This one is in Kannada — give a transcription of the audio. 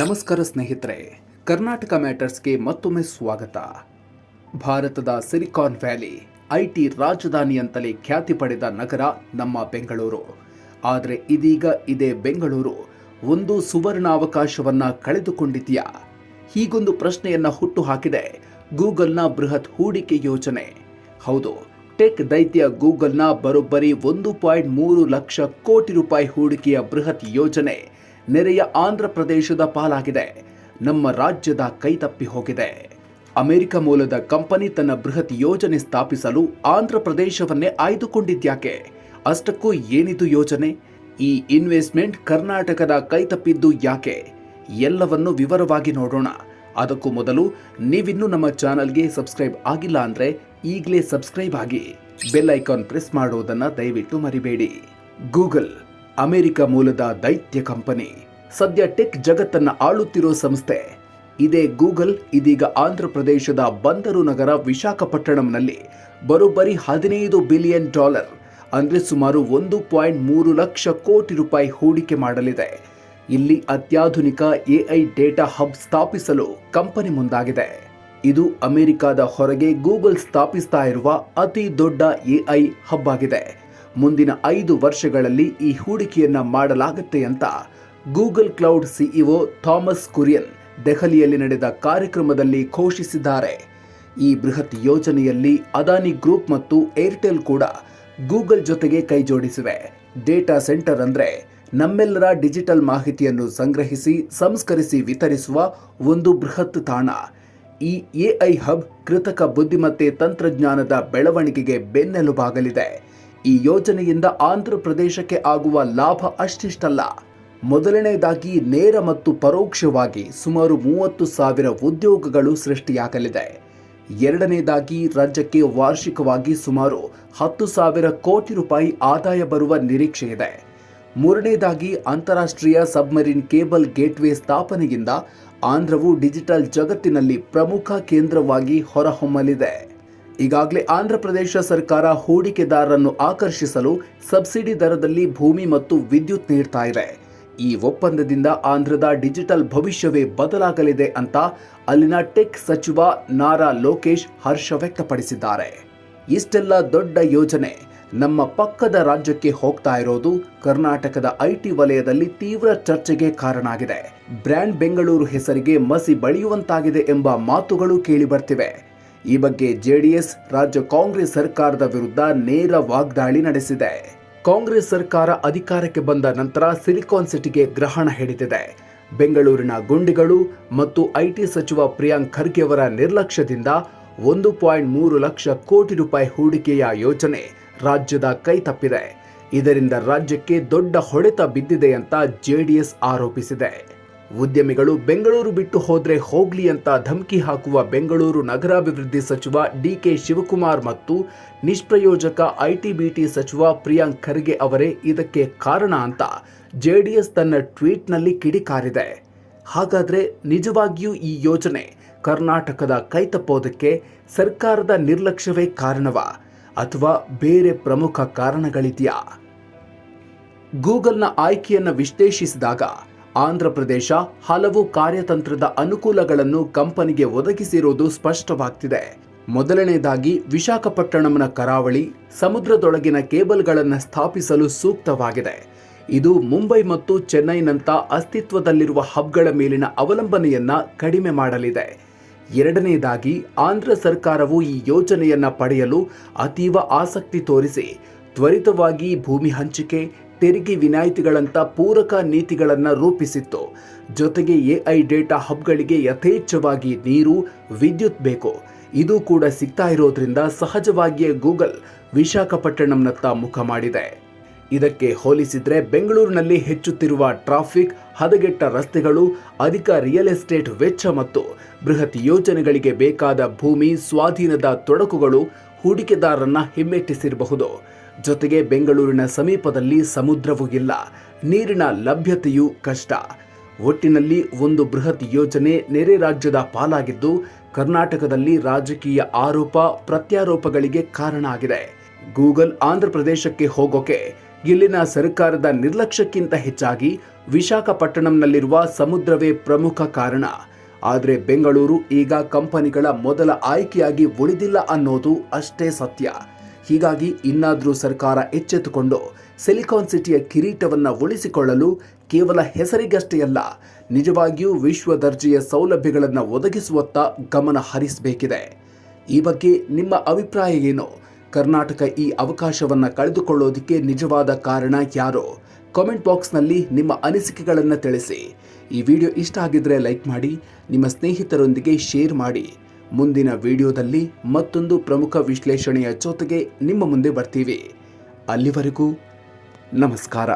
ನಮಸ್ಕಾರ ಸ್ನೇಹಿತರೆ, ಕರ್ನಾಟಕ ಮ್ಯಾಟರ್ಸ್ಗೆ ಮತ್ತೊಮ್ಮೆ ಸ್ವಾಗತ. ಭಾರತದ ಸಿಲಿಕಾನ್ ವ್ಯಾಲಿ, ಐಟಿ ರಾಜಧಾನಿ ಅಂತಲೇ ಖ್ಯಾತಿ ಪಡೆದ ನಗರ ನಮ್ಮ ಬೆಂಗಳೂರು. ಆದರೆ ಇದೀಗ ಇದೇ ಬೆಂಗಳೂರು. ಒಂದು ಸುವರ್ಣಾವಕಾಶವನ್ನ ಕಳೆದುಕೊಂಡಿದೆಯಾ ಹೀಗೊಂದು ಪ್ರಶ್ನೆಯನ್ನ ಹುಟ್ಟು ಹಾಕಿದೆ ಗೂಗಲ್ನ ಬೃಹತ್ ಹೂಡಿಕೆ ಯೋಜನೆ. ಹೌದು, ಟೆಕ್ ದೈತ್ಯ ಗೂಗಲ್ನ ಬರೋಬ್ಬರಿ ಒಂದು ಪಾಯಿಂಟ್ ಮೂರು ಲಕ್ಷ ಕೋಟಿ ರೂಪಾಯಿ ಹೂಡಿಕೆಯ ಬೃಹತ್ ಯೋಜನೆ. ನೆರೆಯ ಆಂಧ್ರ ಪ್ರದೇಶದ ಪಾಲಾಗಿದೆ. ನಮ್ಮ ರಾಜ್ಯದ ಕೈತಪ್ಪಿ ಹೋಗಿದೆ. ಅಮೆರಿಕ ಮೂಲದ ಕಂಪನಿ ತನ್ನ ಬೃಹತ್ ಯೋಜನೆ ಸ್ಥಾಪಿಸಲು ಆಂಧ್ರ ಪ್ರದೇಶವನ್ನೇ ಆಯ್ದುಕೊಂಡಿದ್ಯಾಕೆ? ಅಷ್ಟಕ್ಕೂ ಏನಿದು ಯೋಜನೆ? ಈ ಇನ್ವೆಸ್ಟ್ಮೆಂಟ್ ಕರ್ನಾಟಕದ ಕೈತಪ್ಪಿದ್ದು ಯಾಕೆ? ಎಲ್ಲವನ್ನು ವಿವರವಾಗಿ ನೋಡೋಣ. ಅದಕ್ಕೂ ಮೊದಲು ನೀವಿನ್ನೂ ನಮ್ಮ ಚಾನಲ್ಗೆ ಸಬ್ಸ್ಕ್ರೈಬ್ ಆಗಿಲ್ಲ ಅಂದ್ರೆ ಈಗಲೇ ಸಬ್ಸ್ಕ್ರೈಬ್ ಆಗಿ. ಬೆಲ್ ಐಕಾನ್ ಪ್ರೆಸ್ ಮಾಡುವುದನ್ನು ದಯವಿಟ್ಟು ಮರಿಬೇಡಿ. ಗೂಗಲ್ ಅಮೆರಿಕ ಮೂಲದ ದೈತ್ಯ ಕಂಪನಿ. ಸದ್ಯ ಟೆಕ್ ಜಗತ್ತನ್ನ ಆಳುತ್ತಿರೋ ಸಂಸ್ಥೆ. ಇದೇ ಗೂಗಲ್, ಇದೀಗ ಆಂಧ್ರ ಪ್ರದೇಶದ ಬಂದರು ನಗರ ವಿಶಾಖಪಟ್ಟಣಂನಲ್ಲಿ ಬರೋಬ್ಬರಿ ಹದಿನೈದು ಬಿಲಿಯನ್ ಡಾಲರ್, ಅಂದರೆ ಸುಮಾರು ಒಂದು ಪಾಯಿಂಟ್ ಮೂರು ಲಕ್ಷ ಕೋಟಿ ರೂಪಾಯಿ ಹೂಡಿಕೆ ಮಾಡಲಿದೆ. ಇಲ್ಲಿ ಅತ್ಯಾಧುನಿಕ ಎಐ ಡೇಟಾ ಹಬ್ ಸ್ಥಾಪಿಸಲು ಕಂಪನಿ ಮುಂದಾಗಿದೆ. ಇದು ಅಮೆರಿಕದ ಹೊರಗೆ ಗೂಗಲ್ ಸ್ಥಾಪಿಸ್ತಾ ಇರುವ ಅತಿ ದೊಡ್ಡ ಎಐ ಹಬ್ ಆಗಿದೆ. ಮುಂದಿನ ಐದು ವರ್ಷಗಳಲ್ಲಿ ಈ ಹೂಡಿಕೆಯನ್ನು ಮಾಡಲಾಗುತ್ತೆ ಅಂತ Google cloud CEO Thomas Kurian ದೆಹಲಿಯಲ್ಲಿ ನಡೆದ ಕಾರ್ಯಕ್ರಮದಲ್ಲಿ ಘೋಷಿಸಿದ್ದಾರೆ. ಈ ಬೃಹತ್ ಯೋಜನೆಯಲ್ಲಿ ಅದಾನಿ ಗ್ರೂಪ್ ಮತ್ತು ಏರ್ಟೆಲ್ ಕೂಡ ಗೂಗಲ್ ಜೊತೆಗೆ ಕೈಜೋಡಿಸಿವೆ. ಡೇಟಾ ಸೆಂಟರ್ ಅಂದರೆ ನಮ್ಮೆಲ್ಲರ ಡಿಜಿಟಲ್ ಮಾಹಿತಿಯನ್ನು ಸಂಗ್ರಹಿಸಿ, ಸಂಸ್ಕರಿಸಿ ವಿತರಿಸುವ ಒಂದು ಬೃಹತ್ ತಾಣ. ಈ ಎಐ ಹಬ್ ಕೃತಕ ಬುದ್ಧಿಮತ್ತೆ ತಂತ್ರಜ್ಞಾನದ ಬೆಳವಣಿಗೆಗೆ ಬೆನ್ನೆಲುಬಾಗಲಿದೆ. ಈ ಯೋಜನೆಯಿಂದ ಆಂಧ್ರ ಪ್ರದೇಶಕ್ಕೆ ಆಗುವ ಲಾಭ ಅಷ್ಟಿಷ್ಟಲ್ಲ. ಮೊದಲನೆಯದಾಗಿ ನೇರ ಮತ್ತು ಪರೋಕ್ಷವಾಗಿ ಸುಮಾರು ಮೂವತ್ತು ಸಾವಿರ ಉದ್ಯೋಗಗಳು ಸೃಷ್ಟಿಯಾಗಲಿದೆ. ಎರಡನೇದಾಗಿ ರಾಜ್ಯಕ್ಕೆ ವಾರ್ಷಿಕವಾಗಿ ಸುಮಾರು ಹತ್ತು ಸಾವಿರ ಕೋಟಿ ರೂಪಾಯಿ ಆದಾಯ ಬರುವ ನಿರೀಕ್ಷೆ ಇದೆ. ಮೂರನೇದಾಗಿ ಅಂತಾರಾಷ್ಟ್ರೀಯ ಸಬ್ಮರೀನ್ ಕೇಬಲ್ ಗೇಟ್ವೇ ಸ್ಥಾಪನೆಯಿಂದ ಆಂಧ್ರವು ಡಿಜಿಟಲ್ ಜಗತ್ತಿನಲ್ಲಿ ಪ್ರಮುಖ ಕೇಂದ್ರವಾಗಿ ಹೊರಹೊಮ್ಮಲಿದೆ. ಈಗಾಗಲೇ ಆಂಧ್ರ ಪ್ರದೇಶ ಸರ್ಕಾರ ಹೂಡಿಕೆದಾರರನ್ನು ಆಕರ್ಷಿಸಲು ಸಬ್ಸಿಡಿ ದರದಲ್ಲಿ ಭೂಮಿ ಮತ್ತು ವಿದ್ಯುತ್ ನೀಡ್ತಾ ಇದೆ. ಈ ಒಪ್ಪಂದದಿಂದ ಆಂಧ್ರದ ಡಿಜಿಟಲ್ ಭವಿಷ್ಯವೇ ಬದಲಾಗಲಿದೆ ಅಂತ ಅಲ್ಲಿನ ಟೆಕ್ ಸಚಿವ ನಾರಾ ಲೋಕೇಶ್ ಹರ್ಷ ವ್ಯಕ್ತಪಡಿಸಿದ್ದಾರೆ. ಇಷ್ಟೆಲ್ಲ ದೊಡ್ಡ ಯೋಜನೆ ನಮ್ಮ ಪಕ್ಕದ ರಾಜ್ಯಕ್ಕೆ ಹೋಗ್ತಾ ಇರೋದು ಕರ್ನಾಟಕದ ಐಟಿ ವಲಯದಲ್ಲಿ ತೀವ್ರ ಚರ್ಚೆಗೆ ಕಾರಣ ಆಗಿದೆ ಬ್ರ್ಯಾಂಡ್ ಬೆಂಗಳೂರು ಹೆಸರಿಗೆ ಮಸಿ ಬಳಿಯುವಂತಾಗಿದೆ ಎಂಬ ಮಾತುಗಳು ಕೇಳಿ ಬರ್ತಿವೆ. ಈ ಬಗ್ಗೆ ಜೆಡಿಎಸ್, ರಾಜ್ಯ ಕಾಂಗ್ರೆಸ್ ಸರ್ಕಾರದ ವಿರುದ್ಧ ನೇರ ವಾಗ್ದಾಳಿ ನಡೆಸಿದೆ. ಕಾಂಗ್ರೆಸ್ ಸರ್ಕಾರ ಅಧಿಕಾರಕ್ಕೆ ಬಂದ ನಂತರ ಸಿಲಿಕಾನ್ ಸಿಟಿಗೆ ಗ್ರಹಣ ಹಿಡಿದಿದೆ. ಬೆಂಗಳೂರಿನ ಗುಂಡಿಗಳು ಮತ್ತು ಐಟಿ ಸಚಿವ ಪ್ರಿಯಾಂಕ್ ಖರ್ಗೆ ಅವರ ನಿರ್ಲಕ್ಷ್ಯದಿಂದ ಒಂದು ಪಾಯಿಂಟ್ ಮೂರು ಲಕ್ಷ ಕೋಟಿ ರೂಪಾಯಿ ಹೂಡಿಕೆಯ ಯೋಜನೆ ರಾಜ್ಯದ ಕೈ ತಪ್ಪಿದೆ. ಇದರಿಂದ ರಾಜ್ಯಕ್ಕೆ ದೊಡ್ಡ ಹೊಡೆತ ಬಿದ್ದಿದೆ ಅಂತ ಜೆಡಿಎಸ್ ಆರೋಪಿಸಿದೆ. ಉದ್ಯಮಿಗಳು ಬೆಂಗಳೂರು ಬಿಟ್ಟು ಹೋದ್ರೆ ಹೋಗ್ಲಿ ಅಂತ ಧಮಕಿ ಹಾಕುವ ಬೆಂಗಳೂರು ನಗರಾಭಿವೃದ್ಧಿ ಸಚಿವ ಡಿಕೆ ಶಿವಕುಮಾರ್ ಮತ್ತು ನಿಷ್ಪ್ರಯೋಜಕ ಐಟಿ ಬಿಟಿ ಸಚಿವ ಪ್ರಿಯಾಂಕ್ ಖರ್ಗೆ ಅವರೇ ಇದಕ್ಕೆ ಕಾರಣ ಅಂತ ಜೆಡಿಎಸ್ ತನ್ನ ಟ್ವೀಟ್ನಲ್ಲಿ ಕಿಡಿಕಾರಿದೆ. ಹಾಗಾದ್ರೆ ನಿಜವಾಗಿಯೂ ಈ ಯೋಜನೆ ಕರ್ನಾಟಕದ ಕೈತಪ್ಪೋದಕ್ಕೆ ಸರ್ಕಾರದ ನಿರ್ಲಕ್ಷ್ಯವೇ ಕಾರಣವಾ ಅಥವಾ ಬೇರೆ ಪ್ರಮುಖ ಕಾರಣಗಳಿದೆಯಾ? ಗೂಗಲ್ನ ಆಯ್ಕೆಯನ್ನು ವಿಶ್ಲೇಷಿಸಿದಾಗ ಆಂಧ್ರ ಪ್ರದೇಶ ಹಲವು ಕಾರ್ಯತಂತ್ರದ ಅನುಕೂಲಗಳನ್ನು ಕಂಪನಿಗೆ ಒದಗಿಸಿರುವುದು ಸ್ಪಷ್ಟವಾಗ್ತಿದೆ. ಮೊದಲನೆಯದಾಗಿ ವಿಶಾಖಪಟ್ಟಣಂನ ಕರಾವಳಿ, ಸಮುದ್ರದೊಳಗಿನ ಕೇಬಲ್ಗಳನ್ನು ಸ್ಥಾಪಿಸಲು ಸೂಕ್ತವಾಗಿದೆ. ಇದು ಮುಂಬೈ ಮತ್ತು ಚೆನ್ನೈನಂತ ಅಸ್ತಿತ್ವದಲ್ಲಿರುವ ಹಬ್ಗಳ ಮೇಲಿನ ಅವಲಂಬನೆಯನ್ನು ಕಡಿಮೆ ಮಾಡಲಿದೆ. ಎರಡನೆಯದಾಗಿ ಆಂಧ್ರ ಸರ್ಕಾರವು ಈ ಯೋಜನೆಯನ್ನ ಪಡೆಯಲು ಅತೀವ ಆಸಕ್ತಿ ತೋರಿಸಿ, ತ್ವರಿತವಾಗಿ ಭೂಮಿ ಹಂಚಿಕೆ ತೆರಿಗೆ ವಿನಾಯಿತಿಗಳಂತ ಪೂರಕ ನೀತಿಗಳನ್ನು ರೂಪಿಸಿತ್ತು. ಜೊತೆಗೆ ಎಐ ಡೇಟಾ ಹಬ್ಗಳಿಗೆ ಯಥೇಚ್ಛವಾಗಿ ನೀರು, ವಿದ್ಯುತ್ ಬೇಕು. ಇದು ಕೂಡ ಸಿಗ್ತಾ ಇರೋದ್ರಿಂದ ಸಹಜವಾಗಿಯೇ ಗೂಗಲ್ ವಿಶಾಖಪಟ್ಟಣಂನತ್ತ ಮುಖ ಮಾಡಿದೆ. ಇದಕ್ಕೆ ಹೋಲಿಸಿದ್ರೆ ಬೆಂಗಳೂರಿನಲ್ಲಿ ಹೆಚ್ಚುತ್ತಿರುವ ಟ್ರಾಫಿಕ್, ಹದಗೆಟ್ಟ ರಸ್ತೆಗಳು, ಅಧಿಕ ರಿಯಲ್ ಎಸ್ಟೇಟ್ ವೆಚ್ಚ ಮತ್ತು ಬೃಹತ್ ಯೋಜನೆಗಳಿಗೆ ಬೇಕಾದ ಭೂಮಿ, ಸ್ವಾಧೀನದ ತೊಡಕುಗಳು ಹೂಡಿಕೆದಾರರನ್ನ ಹಿಮ್ಮೆಟ್ಟಿಸಿರಬಹುದು. ಜೊತೆಗೆ ಬೆಂಗಳೂರಿನ ಸಮೀಪದಲ್ಲಿ ಸಮುದ್ರವೂ ಇಲ್ಲ. ನೀರಿನ ಲಭ್ಯತೆಯೂ ಕಷ್ಟ. ಒಟ್ಟಿನಲ್ಲಿ ಒಂದು ಬೃಹತ್ ಯೋಜನೆ ನೆರೆ ರಾಜ್ಯದ ಪಾಲಾಗಿದ್ದು, ಕರ್ನಾಟಕದಲ್ಲಿ ರಾಜಕೀಯ ಆರೋಪ, ಪ್ರತ್ಯಾರೋಪಗಳಿಗೆ ಕಾರಣ ಆಗಿದೆ. ಗೂಗಲ್ ಆಂಧ್ರ ಪ್ರದೇಶಕ್ಕೆ ಹೋಗೋಕೆ, ಇಲ್ಲಿನ ಸರ್ಕಾರದ ನಿರ್ಲಕ್ಷ್ಯಕ್ಕಿಂತ ಹೆಚ್ಚಾಗಿ ವಿಶಾಖಪಟ್ಟಣಂನಲ್ಲಿರುವ ಸಮುದ್ರವೇ ಪ್ರಮುಖ ಕಾರಣ. ಆದರೆ ಬೆಂಗಳೂರು ಈಗ ಕಂಪನಿಗಳ ಮೊದಲ ಆಯ್ಕೆಯಾಗಿ ಉಳಿದಿಲ್ಲ ಅನ್ನೋದು ಅಷ್ಟೇ ಸತ್ಯ. ಹೀಗಾಗಿ ಇನ್ನಾದರೂ ಸರ್ಕಾರ ಎಚ್ಚೆತ್ತುಕೊಂಡು ಸಿಲಿಕಾನ್ ಸಿಟಿಯ ಕಿರೀಟವನ್ನು ಉಳಿಸಿಕೊಳ್ಳಲು ಕೇವಲ ಹೆಸರಿಗಷ್ಟೇ ಅಲ್ಲ, ನಿಜವಾಗಿಯೂ ವಿಶ್ವ ದರ್ಜೆಯ ಸೌಲಭ್ಯಗಳನ್ನು ಒದಗಿಸುವತ್ತ ಗಮನ ಹರಿಸಬೇಕಿದೆ. ಈ ಬಗ್ಗೆ ನಿಮ್ಮ ಅಭಿಪ್ರಾಯ ಏನು? ಕರ್ನಾಟಕ ಈ ಅವಕಾಶವನ್ನು ಕಳೆದುಕೊಳ್ಳೋದಕ್ಕೆ ನಿಜವಾದ ಕಾರಣ ಯಾರು? ಕಾಮೆಂಟ್ ಬಾಕ್ಸ್ನಲ್ಲಿ ನಿಮ್ಮ ಅನಿಸಿಕೆಗಳನ್ನು ತಿಳಿಸಿ. ಈ ವಿಡಿಯೋ ಇಷ್ಟ ಆಗಿದ್ರೆ ಲೈಕ್ ಮಾಡಿ, ನಿಮ್ಮ ಸ್ನೇಹಿತರೊಂದಿಗೆ ಶೇರ್ ಮಾಡಿ. ಮುಂದಿನ ವಿಡಿಯೋದಲ್ಲಿ ಮತ್ತೊಂದು ಪ್ರಮುಖ ವಿಶ್ಲೇಷಣೆಯ ಜೊತೆಗೆ ನಿಮ್ಮ ಮುಂದೆ ಬರ್ತೀವಿ. ಅಲ್ಲಿವರೆಗೂ ನಮಸ್ಕಾರ.